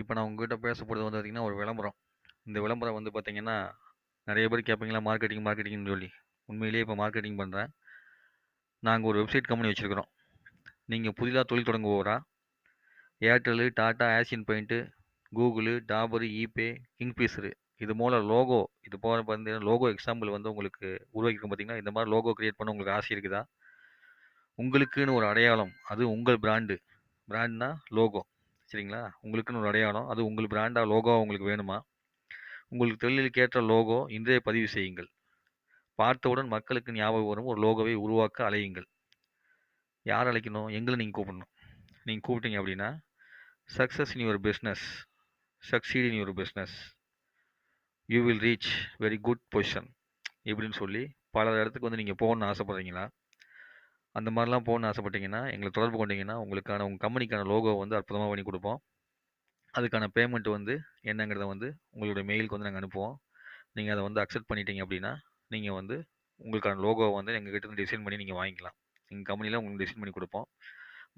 இப்போ நான் உங்ககிட்ட பேச போகிறது வந்து பார்த்திங்கன்னா ஒரு விளம்பரம். இந்த விளம்பரம் வந்து பார்த்திங்கன்னா நிறைய பேர் கேட்பீங்களா மார்க்கெட்டிங் மார்க்கெட்டிங்னு சொல்லி. உண்மையிலேயே இப்போ மார்க்கெட்டிங் பண்ணுறேன் நாங்கள் ஒரு வெப்சைட் கம்பெனி வச்சுருக்கிறோம். நீங்கள் புதிதாக தொழில் தொடங்குவோரா Airtel Tata Asian paint Google Dabur eBay Kingfisher இது போல் லோகோ இது போல் வந்து லோகோ எக்ஸாம்பிள் வந்து உங்களுக்கு உருவாக்கிருக்கும் பார்த்தீங்கன்னா இந்த மாதிரி லோகோ க்ரியேட் பண்ண உங்களுக்கு ஆசை இருக்குதா? உங்களுக்குன்னு ஒரு அடையாளம். அது உங்கள் பிராண்டு பிராண்ட்னா லோகோ சரிங்களா? உங்களுக்குன்னு ஒரு அடையாளம். அது உங்கள் பிராண்டாக லோகோ உங்களுக்கு வேணுமா? உங்களுக்கு தொழிலுக்கு ஏற்ற லோகோ இன்றைய பதிவு செய்யுங்கள். பார்த்தவுடன் மக்களுக்கு ஞாபகம் வரும். ஒரு லோகோவை உருவாக்க அலையுங்கள். யார் அழைக்கணும்? எங்களை நீங்கள் கூப்பிடணும். நீங்கள் கூப்பிட்டீங்க அப்படின்னா success in your business succeed in your business you will reach very good position இப்படின்னு சொல்லி பல இடத்துக்கு வந்து நீங்கள் போகணுன்னு ஆசைப்பட்றீங்களா? அந்த மாதிரிலாம் போகணுன்னு ஆசைப்பட்டீங்கன்னா எங்களை தொடர்பு கொண்டீங்கன்னா உங்களுக்கான உங்கள் கம்பெனிக்கான லோகோ வந்து அற்புதமாக பண்ணி கொடுப்போம். அதுக்கான பேமெண்ட் வந்து என்னங்கிறத வந்து உங்களுடைய மெயிலுக்கு வந்து நாங்கள் அனுப்புவோம். நீங்கள் அதை வந்து அக்செப்ட் பண்ணிட்டீங்க அப்படின்னா நீங்கள் வந்து உங்களுக்கான லோகோவை வந்து எங்கள் கிட்ட இருந்து டிசைன் பண்ணி நீங்கள் வாங்கிக்கலாம். எங்கள் கம்பெனியில் உங்களுக்கு டிசைன் பண்ணி கொடுப்போம்.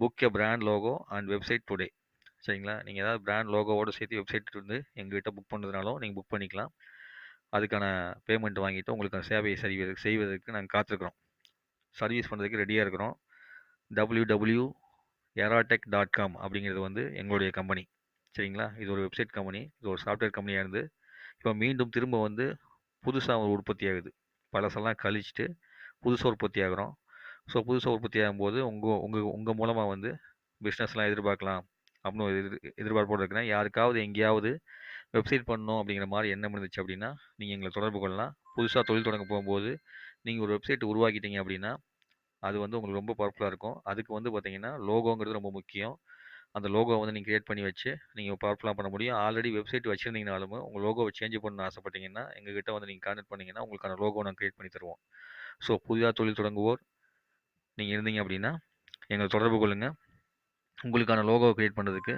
Book a brand logo and website today சரிங்களா? நீங்கள் ஏதாவது பிராண்ட் லோகோவோட சேர்த்து வெப்சைட் வந்து எங்ககிட்ட புக் பண்ணுறதுனாலும் நீங்கள் புக் பண்ணிக்கலாம். அதுக்கான பேமெண்ட் வாங்கிட்டு உங்களுக்கான சேவையை சரி செய்வதற்கு நாங்கள் காத்திருக்கிறோம். சர்வீஸ் பண்ணுறதுக்கு ரெடியாக இருக்கிறோம். W W Eratech dot com அப்படிங்கிறது வந்து எங்களுடைய கம்பெனி சரிங்களா? இது ஒரு வெப்சைட் கம்பெனி இது ஒரு சாஃப்ட்வேர் கம்பெனியாக இருந்து. இப்போ மீண்டும் திரும்ப வந்து புதுசாக ஒரு உற்பத்தி ஆகுது. பழசெல்லாம் கழிச்சிட்டு புதுசாக உற்பத்தி ஆகிறோம். ஸோ புதுசாக உற்பத்தி ஆகும்போது உங்கள் உங்கள் உங்கள் மூலமாக வந்து பிஸ்னஸ்லாம் எதிர்பார்க்கலாம் அப்படின்னு ஒரு எதிர் எதிர்பார்ப்போடு இருக்கிறேன் யாருக்காவது எங்கேயாவது வெப்சைட் பண்ணணும் அப்படிங்கிற மாதிரி எண்ணம் இருந்துச்சு அப்படின்னா நீங்கள் எங்களை தொடர்பு கொள்ளலாம். புதுசாக தொழில் தொடங்க போகும்போது நீங்கள் ஒரு வெப்சைட் உருவாக்கிட்டீங்க அப்படின்னா அது வந்து உங்களுக்கு ரொம்ப பவர்ஃபுல்லாக இருக்கும். அதுக்கு வந்து பார்த்தீங்கன்னா லோகோங்கிறது ரொம்ப முக்கியம். அந்த லோகோ வந்து நீங்கள் கிரியேட் பண்ணி வச்சு நீங்கள் பவர்ஃபுல்லாக பண்ண முடியும். ஆல்ரெடி வெப்சைட் வச்சுருந்தீங்கனாலும் உங்கள் லோகோவை சேஞ்ச் பண்ண ஆசைப்பட்டீங்கன்னா எங்ககிட்ட வந்து நீங்கள் கான்டெக்ட் பண்ணிங்கன்னா உங்களுக்கான லோகோ நாங்கள் கிரியேட் பண்ணி தருவோம். ஸோ புதிதாக தொழில் தொடங்குவோர் நீங்கள் இருந்தீங்க அப்படின்னா எங்களை தொடர்பு கொள்ளுங்கள் உங்களுக்கான லோகோவை கிரியேட் பண்ணுறதுக்கு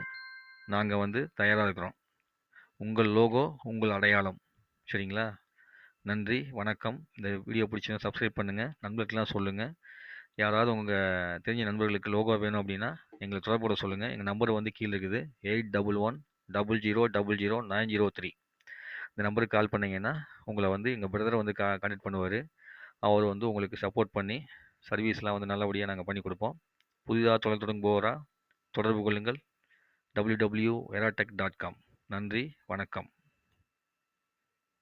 நாங்கள் வந்து தயாராக இருக்கிறோம். உங்கள் லோகோ உங்கள் அடையாளம். சரிங்களா? நன்றி வணக்கம். இந்த வீடியோ பிடிச்சிருந்தா சப்ஸ்கிரைப் பண்ணுங்கள் நண்பர்களுக்கெல்லாம் சொல்லுங்கள் யாராவது உங்கள் தெரிஞ்ச நண்பர்களுக்கு லோகோ வேணும் அப்படின்னா எங்களை தொடர்போட சொல்லுங்கள் எங்கள் நம்பர் வந்து கீழே இருக்குது. Eight double one double zero double zero nine zero three. இந்த நம்பருக்கு கால் பண்ணிங்கன்னா உங்களை வந்து எங்கள் பிரதரை வந்து கா கான்டெக்ட் பண்ணுவார். அவர் வந்து உங்களுக்கு சப்போர்ட் பண்ணி சர்வீஸ்லாம் வந்து நல்லபடியாக நாங்கள் பண்ணி கொடுப்போம். புதிதாக தொழில் தொடங்குபவராக தொடர்பு கொள்ளுங்கள். W W Eratech dot com நன்றி வணக்கம்.